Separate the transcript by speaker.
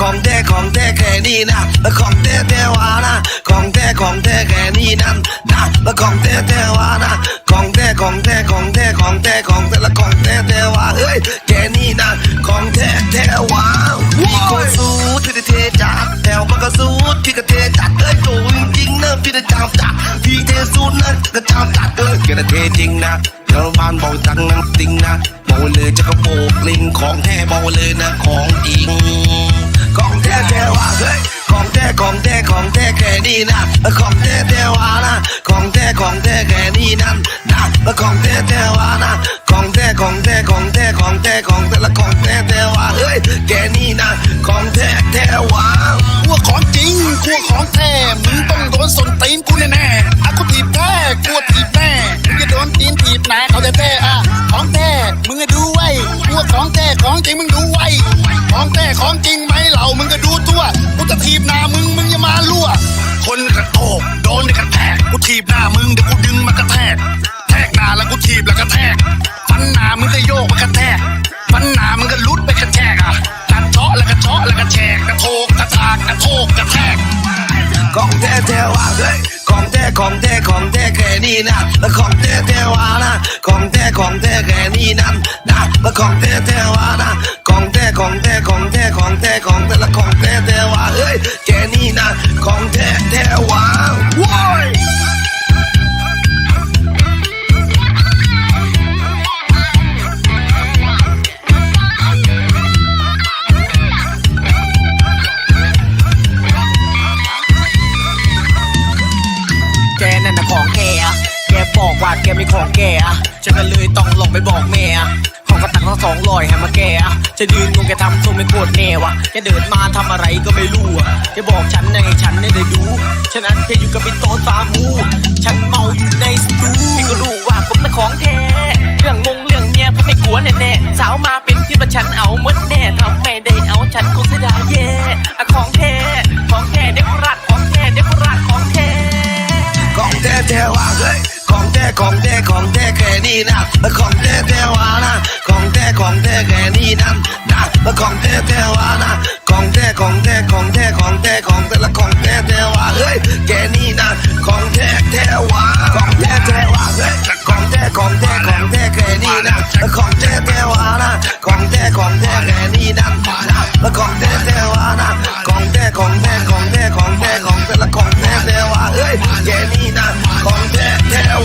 Speaker 1: ของแท้ของแท้แค่นี้นะแล้วของแท้แท้วานะของแท้ของแท้แค่นี้นั่นนะแล้วของแท้แท้วานะของแท้ของแท้ของแท้ของแท้ของแท้ละของแท้แท้วาเฮ้ยแค่นี้นะของแท้แท้วาพี่ก็สู้ที่จะเทจัดแถวมันก็สูที่ก็เทจัดเอ้ยโจจริงนะพี่จะจามจัดพี่เทสู้นะก็จามจัดเอ้ยแกจะเทจริงนะชาวบ้านบอกจังน้ำติงนะบอกเลยจะกระโปกลิงของแท้บอกเลยนะของจริง นี้นะของแท้แท้ว่านะของแท้ของแท้แค่นี้นั่นนะของแท้แท้ว่านะของแท้ของแท้ของแท้ของแท้ของแท้ละของแท้แท้ว่าเฮ้ยแค่นี้นะของแท้แท้ว่า
Speaker 2: กลัวของจริงกลัวของแท้มึงต้องโดนสนตีนกูแน่แน่ๆอะกูถีบแท้กลัวถีบแน่มึงจะโดนตีนถีบนะเขาจะแท้อะของแท้มึงก็ดูไว้กลัวของแท้ของจริงมึงดูไว้ของแท้ของจริง กอะกัดเจาะแล้วก็เจาะแล้วก็แฉกกระโทกกระทากกระโทกกระแทก
Speaker 1: ของแท้แท้ว่าเฮ้ยของแท้ของแท้ของแท้แค่นี้นะของแท้แท้ว่านะของแท้ของแท้แค่นี้นั่นนะของแท้แท้ว่านะของแท้ของแท้ของแท้ของแท้ของแท้ละของแท้แท้ว่าเฮ้ยแค่นี้นะของแท้แท้ว่า
Speaker 3: บอกว่าแกไม่ของแกอะฉันก็เลยต้องหลบไปบอกแม่ของกระตักทั้งสองลอยให้มาแกอะจะยืนงงแกทำทรงไม่โกรธแน่วะแกเดินมาทำอะไรก็ไม่รู้อะแกบอกฉันในฉันได้ดูฉะนั้นแกอยู่กับไอ้โตตามูฉันเมาอยู่ในสตูพี่ก็รู้ว่าผมน่ะของแท้ นี่นะของแท้แท้วานะ ของแท้ของแท้แกนี่นั่นมาของแท้แท้วานะของแท้ของแท้ของแท้ของแท้ของแต่ละของแท้แท้วาเฮ้ยแค่นี่นะของแท้แท้วา
Speaker 1: ของแท้แท้วาเฮ้ยของแท้ของแท้ของแท้แค่นี่นะของแท้แท้วานะของแท้ของแท้แกนี่นั่นนะของแท้แท้วานะ ของแท้ของแท้ของแท้ของแท้ของแต่ละของแท้แท้วาเฮ้ยแค่นี่นะของแท้แท้